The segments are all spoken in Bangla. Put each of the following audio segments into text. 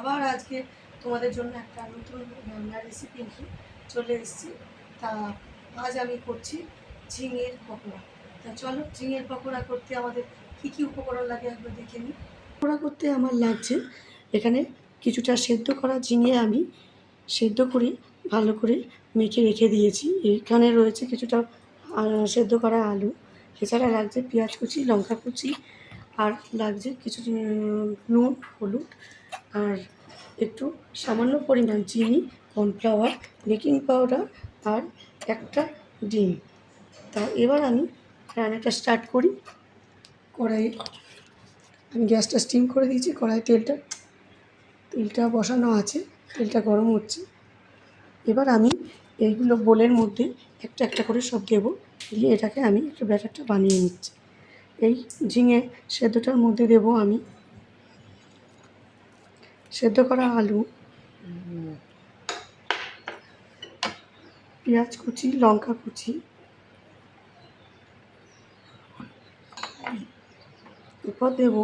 আবার আজকে তোমাদের জন্য একটা নতুন রান্নার রেসিপি নিয়ে চলে এসেছি। তা আজ আমি করছি ঝিঙের পকোড়া। তা চলো ঝিঙের পকোড়া করতে আমাদের কী কী উপকরণ লাগে একবার দেখে নিই। পকোড়া করতে আমার লাগছে এখানে কিছুটা সেদ্ধ করা ঝিঙে আমি সেদ্ধ করে ভালো করে মেখে রেখে দিয়েছি। এখানে রয়েছে কিছুটা সেদ্ধ করা আলু। এছাড়া লাগছে পেঁয়াজ কুচি, লঙ্কা কুচি আর লাগছে কিছু নুন, হলুদ আর একটু সামান্য পরিমাণ চিনি, কর্নফ্লাওয়ার, বেকিং পাউডার আর একটা ডিম। তা এবার আমি রান্নাটা স্টার্ট করি। কড়াইয়ে আমি গ্যাসটা স্টিম করে দিয়েছি কড়াই তেলটা তেলটা বসানো আছে, তেলটা গরম হচ্ছে। এবার আমি এইগুলো বোলের মধ্যে একটা একটা করে সব দেবো, দিয়ে এটাকে আমি একটু ব্যাটারটা বানিয়ে নিচ্ছি। এই ঝিঙে সেদ্ধটার মধ্যে দেব আমি। সেদ্ধ করা আলু, পেঁয়াজ কুচি, লঙ্কা কুচি, এরপর দেব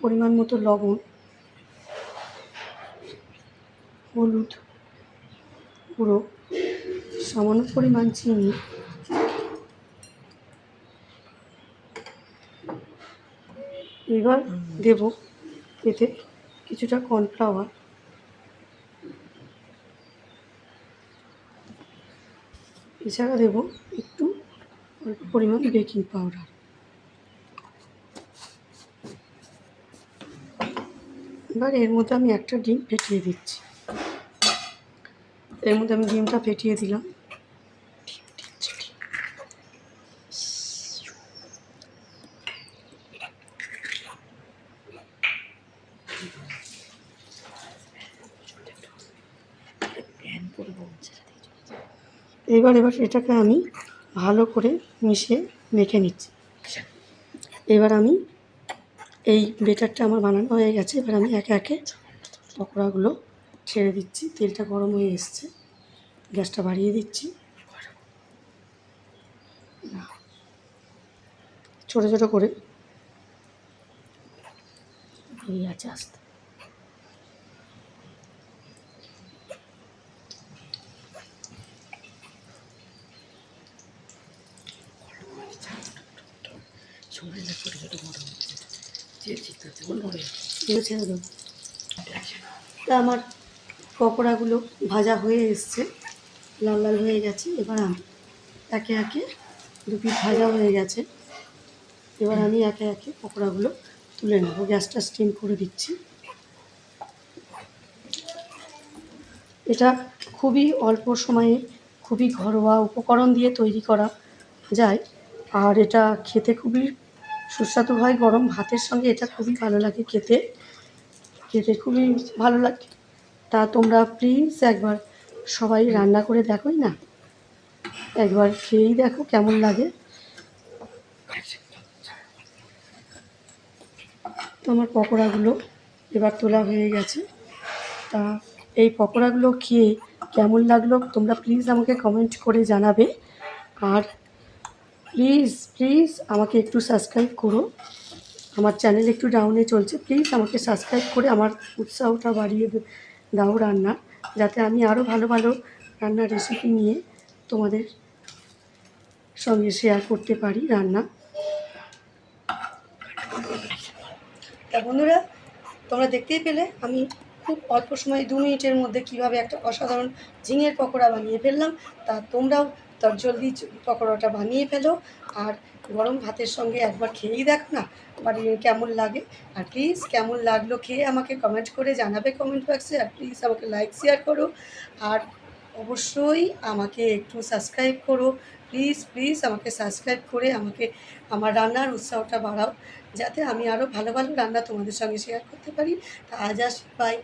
পরিমাণ মতো লবণ, হলুদ গুঁড়ো, সামান্য পরিমাণ চিনি এবার দেব এতে কিছুটা কর্নফ্লাওয়ার এছাড়া দেব একটু অল্প পরিমাণ বেকিং পাউডার এবার এর মধ্যে আমি একটা ডিম ফেটিয়ে দিচ্ছি। এর মধ্যে আমি ডিমটা ফেটিয়ে দিলাম। এবার এবার এটাকে আমি ভালো করে মিশিয়ে মেখে নিচ্ছি। এবার আমি এই বেটারটা আমার বানানো হয়ে গেছে। এবার আমি একে একে পকোড়াগুলো ছেড়ে দিচ্ছি। তেলটা গরম হয়ে এসছে। গ্যাসটা বাড়িয়ে দিচ্ছি। ছোটো ছোটো করে আছে আস্তে। ছেড়ে তা আমার পকোড়াগুলো ভাজা হয়ে এসছে, লাল লাল হয়ে গেছে, এবার আমি একে একে দু পিস ভাজা হয়ে গেছে। এবার আমি একে একে পকোড়াগুলো তুলে নেব, গ্যাসটা স্টিম করে দিচ্ছি। এটা খুবই অল্প সময়ে খুবই ঘরোয়া উপকরণ দিয়ে তৈরি করা যায়, আর এটা খেতে খুবই সুস্বাদু হয় গরম ভাতের সঙ্গে, এটা খুবই ভালো লাগে খেতে। খেতে খুবই ভালো লাগে। তা তোমরা প্লিজ একবার সবাই রান্না করে দেখোই না? একবার খেয়েই দেখো কেমন লাগে। তো আমার পকোড়াগুলো এবার তোলা হয়ে গেছে। তা এই পকোড়াগুলো খেয়ে কেমন লাগল তোমরা প্লিজ আমাকে কমেন্ট করে জানাবে। আর প্লিজ প্লিজ আমাকে একটু সাবস্ক্রাইব করো। আমার চ্যানেল একটু ডাউনে চলছে। প্লিজ আমাকে সাবস্ক্রাইব করে আমার উৎসাহটা বাড়িয়ে দাও রান্না, যাতে আমি আরও ভালো ভালো রান্নার রেসিপি নিয়ে তোমাদের সঙ্গে শেয়ার করতে পারি রান্না। তা বন্ধুরা, তোমরা দেখতেই পেলে, আমি খুব অল্প সময় দু মিনিটের মধ্যে কীভাবে একটা অসাধারণ ঝিঙের পকোড়া বানিয়ে ফেললাম। তা তোমরাও তার জলদি পকোড়াটা বানিয়ে ফেলো আর গরম ভাতের সঙ্গে একবার খেয়েই দেখো না বাড়ি কেমন লাগে। আর প্লিজ কেমন লাগল খেয়ে আমাকে কমেন্ট করে জানাবে কমেন্ট বক্সে আর প্লিজ আমাকে লাইক শেয়ার করো। আর অবশ্যই আমাকে একটু সাবস্ক্রাইব করো। প্লিজ প্লিজ আমাকে সাবস্ক্রাইব করে আমাকে, আমার রান্নার উৎসাহটা বাড়াও। যাতে আমি আরও ভালো ভালো রান্না তোমাদের সঙ্গে শেয়ার করতে পারি। তা আজ আসি বাই